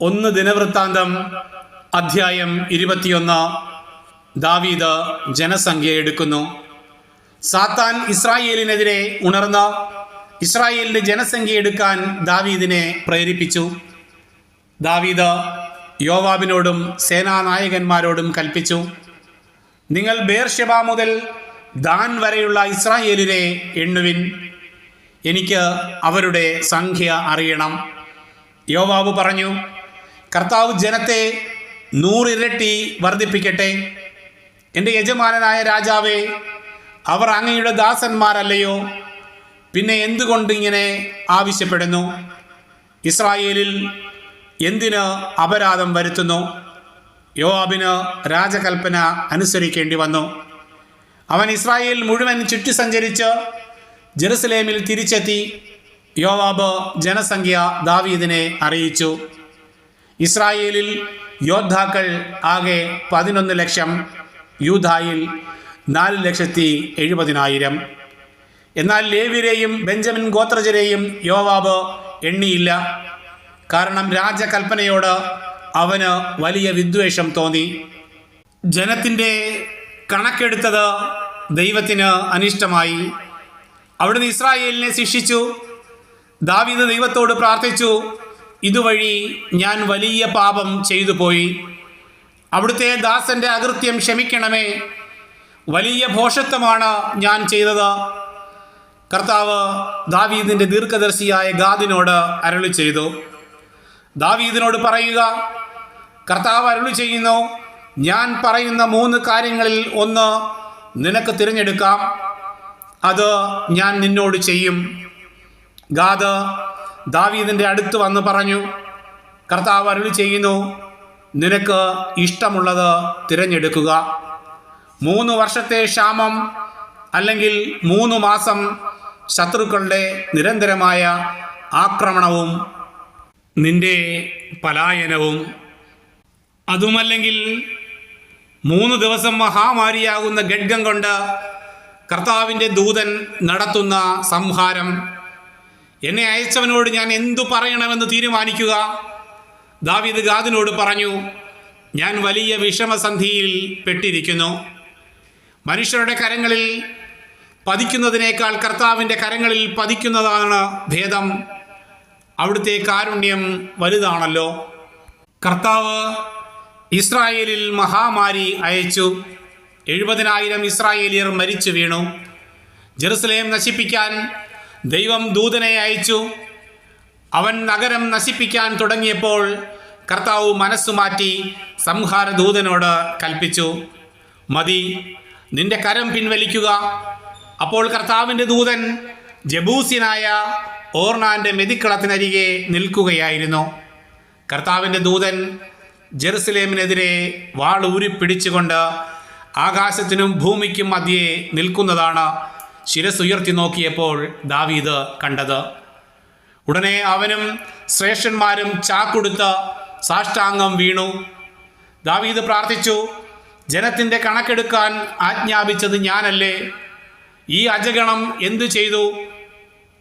ഒന്ന് ദിനവൃത്താന്തം അധ്യായം ഇരുപത്തിയൊന്ന്. ദാവീദ് ജനസംഖ്യ എടുക്കുന്നു. സാത്താൻ ഇസ്രായേലിനെതിരെ ഉണർന്ന് ഇസ്രായേലിന്റെ ജനസംഖ്യ എടുക്കാൻ ദാവീദിനെ പ്രേരിപ്പിച്ചു. ദാവീദ് യോവാബിനോടും സേനാനായകന്മാരോടും കൽപ്പിച്ചു നിങ്ങൾ ബേർഷെബ മുതൽ ദാൻ വരെയുള്ള ഇസ്രായേലിനെ എണ്ണുവിൻ. എനിക്ക് അവരുടെ സംഖ്യ അറിയണം. യോവാബ് പറഞ്ഞു കർത്താവ് ജനത്തെ നൂറിരട്ടി വർദ്ധിപ്പിക്കട്ടെ. എന്റെ യജമാനനായ രാജാവേ അവർ അങ്ങയുടെ ദാസന്മാരല്ലയോ? പിന്നെ എന്തുകൊണ്ട് ഇങ്ങനെ ആവശ്യപ്പെടുന്നു? ഇസ്രായേലിൽ എന്തിന് അപരാധം വരുത്തുന്നു? യോവാബിന് രാജകൽപ്പന അനുസരിക്കേണ്ടി വന്നു. അവൻ ഇസ്രായേൽ മുഴുവൻ ചുറ്റി സഞ്ചരിച്ച് ജെറുസലേമിൽ തിരിച്ചെത്തി. യോവാബ് ജനസംഖ്യ ദാവീദിനെ അറിയിച്ചു. ഇസ്രായേലിൽ യോദ്ധാക്കൾ ആകെ പതിനൊന്ന് ലക്ഷം യൂധായിൽ നാല് ലക്ഷത്തി എഴുപതിനായിരം. എന്നാൽ ലേവിരെയും ബെഞ്ചമിൻ ഗോത്രജരെയും യോവാബ് എണ്ണിയില്ല. കാരണം രാജകൽപ്പനയോട് അവന് വലിയ വിദ്വേഷം തോന്നി. ജനത്തിന്റെ കണക്കെടുത്തത് ദൈവത്തിന് അനിഷ്ടമായി. അവിടുന്ന് ഇസ്രായേലിനെ ശിക്ഷിച്ചു. ദാവീദ് ദൈവത്തോട് പ്രാർത്ഥിച്ചു. ഇതുവഴി ഞാൻ വലിയ പാപം ചെയ്തു പോയി. അവിടുത്തെ ദാസന്റെ അകൃത്യം ക്ഷമിക്കണമേ. വലിയ ഭോഷത്വമാണ് ഞാൻ ചെയ്തത്. കർത്താവ് ദാവീദിന്റെ ദീർഘദർശിയായ ഗാദിനോട് അരളി ചെയ്തു. ദാവീദിനോട് പറയുക കർത്താവ് അരളി ചെയ്യുന്നു ഞാൻ പറയുന്ന മൂന്ന് കാര്യങ്ങളിൽ ഒന്ന് നിനക്ക് തിരഞ്ഞെടുക്കാം. അത് ഞാൻ നിന്നോട് ചെയ്യും. ഗാദ് ദാവീദിന്റെ അടുത്ത് വന്ന് പറഞ്ഞു കർത്താവ് അരുളി ചെയ്യുന്നു നിനക്ക് ഇഷ്ടമുള്ളത് തിരഞ്ഞെടുക്കുക. മൂന്ന് വർഷത്തെ ക്ഷാമം അല്ലെങ്കിൽ മൂന്ന് മാസം ശത്രുക്കളുടെ നിരന്തരമായ ആക്രമണവും നിന്റെ പലായനവും. അതുമല്ലെങ്കിൽ മൂന്ന് ദിവസം മഹാമാരിയാകുന്ന ഗഡ്ഗം കൊണ്ട് കർത്താവിന്റെ ദൂതൻ നടത്തുന്ന സംഹാരം എന്നെ അയച്ചവനോട് ഞാൻ എന്തു പറയണമെന്ന് തീരുമാനിക്കുക? ദാവീദ് ഗാദിനോട് പറഞ്ഞു ഞാൻ വലിയ വിഷമസന്ധിയിൽ പെട്ടിരിക്കുന്നു. മനുഷ്യരുടെ കരങ്ങളിൽ പതിക്കുന്നതിനേക്കാൾ കർത്താവിന്റെ കരങ്ങളിൽ പതിക്കുന്നതാണ് ഭേദം. അവിടുത്തെ കാരുണ്യം വലുതാണല്ലോ. കർത്താവ് ഇസ്രായേലിൽ മഹാമാരി അയച്ചു. എഴുപതിനായിരം ഇസ്രായേലിയർ മരിച്ചു വീണു. ജെറുസലേം നശിപ്പിക്കാൻ ദൈവം ദൂതനെ അയച്ചു. അവൻ നഗരം നശിപ്പിക്കാൻ തുടങ്ങിയപ്പോൾ കർത്താവ് മനസ്സു മാറ്റി സംഹാര ദൂതനോട് കൽപ്പിച്ചു മതി നിന്റെ കരം പിൻവലിക്കുക. അപ്പോൾ കർത്താവിന്റെ ദൂതൻ ജബൂസിനായ ഓർണാന്റെ മെതിക്കളത്തിനരികെ നിൽക്കുകയായിരുന്നു. കർത്താവിന്റെ ദൂതൻ ജെറുസലേമിനെതിരെ വാളൂരി പിടിച്ചുകൊണ്ട് ആകാശത്തിനും ഭൂമിക്കും മധ്യേ നിൽക്കുന്നതാണ് ശിരസുയർത്തി നോക്കിയപ്പോൾ ദാവീദ് കണ്ടത്. ഉടനെ അവനും ശ്രേഷ്ഠന്മാരും ചാക്കൊടുത്ത് സാഷ്ടാംഗം വീണു. ദാവീദ് പ്രാർത്ഥിച്ചു ജനത്തിന്റെ കണക്കെടുക്കാൻ ആജ്ഞാപിച്ചത് ഞാനല്ലേ? ഈ അജഗണം എന്തു ചെയ്തു?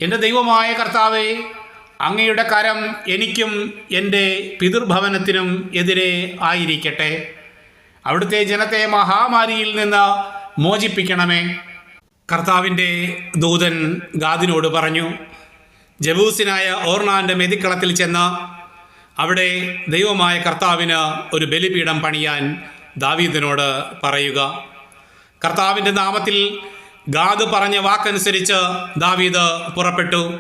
എന്റെ ദൈവമായ കർത്താവെ അങ്ങയുടെ കരം എനിക്കും എന്റെ പിതൃഭവനത്തിനും എതിരെ ആയിരിക്കട്ടെ. അവിടുത്തെ ജനത്തെ മഹാമാരിയിൽ നിന്ന് മോചിപ്പിക്കണമേ. കർത്താവിന്റെ ദൂതൻ ഗാദിനോട് പറഞ്ഞു ജബൂസിനായ ഓർണാന്റെ മെതിക്കളത്തിൽ ചെന്ന് അവിടെ ദൈവമായ കർത്താവിന് ഒരു ബലിപീഠം പണിയാൻ ദാവീദിനോട് പറയുക. കർത്താവിന്റെ നാമത്തിൽ ഗാദ് പറഞ്ഞ വാക്കനുസരിച്ച് ദാവീദ് പുറപ്പെട്ടു.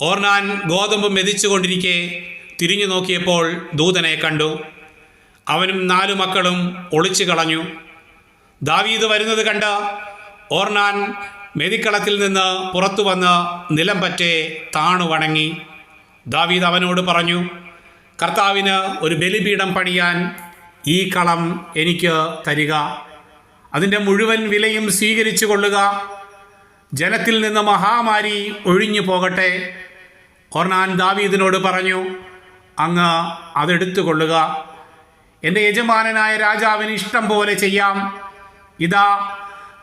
ഓർണാൻ ഗോതമ്പ് മെതിച്ചുകൊണ്ടിരിക്കെ തിരിഞ്ഞു നോക്കിയപ്പോൾ ദൂതനെ കണ്ടു. അവനും നാലു മക്കളും ഒളിച്ചു കളഞ്ഞു. ദാവീദ് വരുന്നത് കണ്ട് ഓർണാൻ മെതിക്കളത്തിൽ നിന്ന് പുറത്തു വന്ന് നിലം പറ്റേ താണു വണങ്ങി. ദാവീദ് അവനോട് പറഞ്ഞു കർത്താവിന് ഒരു ബലിപീഠം പണിയാൻ ഈ കളം എനിക്ക് തരിക. അതിന്റെ മുഴുവൻ വിലയും സ്വീകരിച്ചു കൊള്ളുക. ജനത്തിൽ നിന്ന് മഹാമാരി ഒഴിഞ്ഞു പോകട്ടെ. ഓർണാൻ ദാവീദിനോട് പറഞ്ഞു അങ്ങ് അതെടുത്തു കൊള്ളുക എന്റെ യജമാനനായ രാജാവിന് ഇഷ്ടം പോലെ ചെയ്യാം. ഇതാ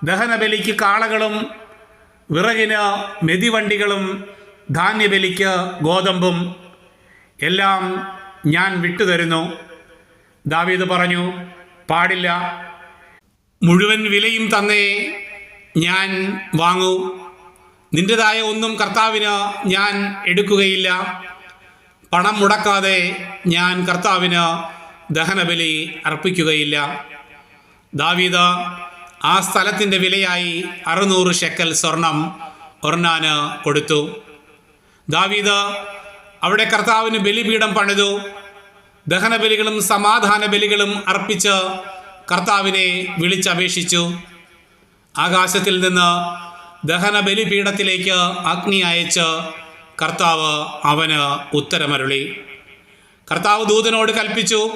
ദഹനബലിക്ക് കാളകളും വിറകിന് മെതിവണ്ടികളും ധാന്യബലിക്ക് ഗോതമ്പും എല്ലാം ഞാൻ വിട്ടുതരുന്നു. ദാവീദ് പറഞ്ഞു പാടില്ല. മുഴുവൻ വിലയും തന്നേ ഞാൻ വാങ്ങൂ. നിന്റെതായ ഒന്നും കർത്താവിന് ഞാൻ എടുക്കുകയില്ല. പണം മുടക്കാതെ ഞാൻ കർത്താവിന് ദഹനബലി അർപ്പിക്കുകയില്ല. ദാവീദ് ആ സ്ഥലത്തിന്റെ വിലയായി അറുന്നൂറ് ഷെക്കൽ സ്വർണം ഒർണാന് കൊടുത്തു. ദാവീദ് അവിടെ കർത്താവിന് ബലിപീഠം പണിതു. ദഹന ബലികളും സമാധാന ബലികളും അർപ്പിച്ച് കർത്താവിനെ വിളിച്ചപേക്ഷിച്ചു. ആകാശത്തിൽ നിന്ന് ദഹന ബലിപീഠത്തിലേക്ക് അഗ്നി അയച്ച് കർത്താവ് അവന് ഉത്തരമരുളി. കർത്താവ് ദൂതനോട് കൽപ്പിച്ചു.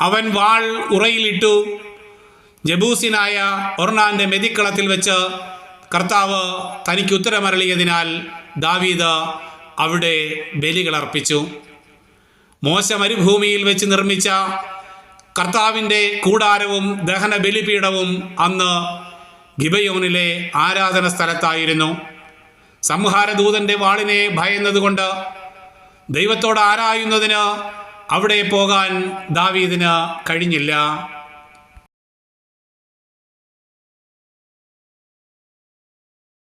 അവൻ വാൾ ഉറയിലിട്ടു. ജബൂസിനായ ഒർണാന്റെ മെതിക്കളത്തിൽ വെച്ച് കർത്താവ് തനിക്ക് ഉത്തരമരളിയതിനാൽ ദാവീദ് അവിടെ ബലികളർപ്പിച്ചു മോശ മരുഭൂമിയിൽ വെച്ച് നിർമ്മിച്ച കർത്താവിന്റെ കൂടാരവും ദഹന ബലിപീഠവും അന്ന് ഗിബയോനിലെ ആരാധന സ്ഥലത്തായിരുന്നു. സംഹാരദൂതന്റെ വാളിനെ ഭയന്നതുകൊണ്ട് ദൈവത്തോട് ആരായുന്നതിന് അവിടെ പോകാൻ ദാവീദിന് കഴിഞ്ഞില്ല.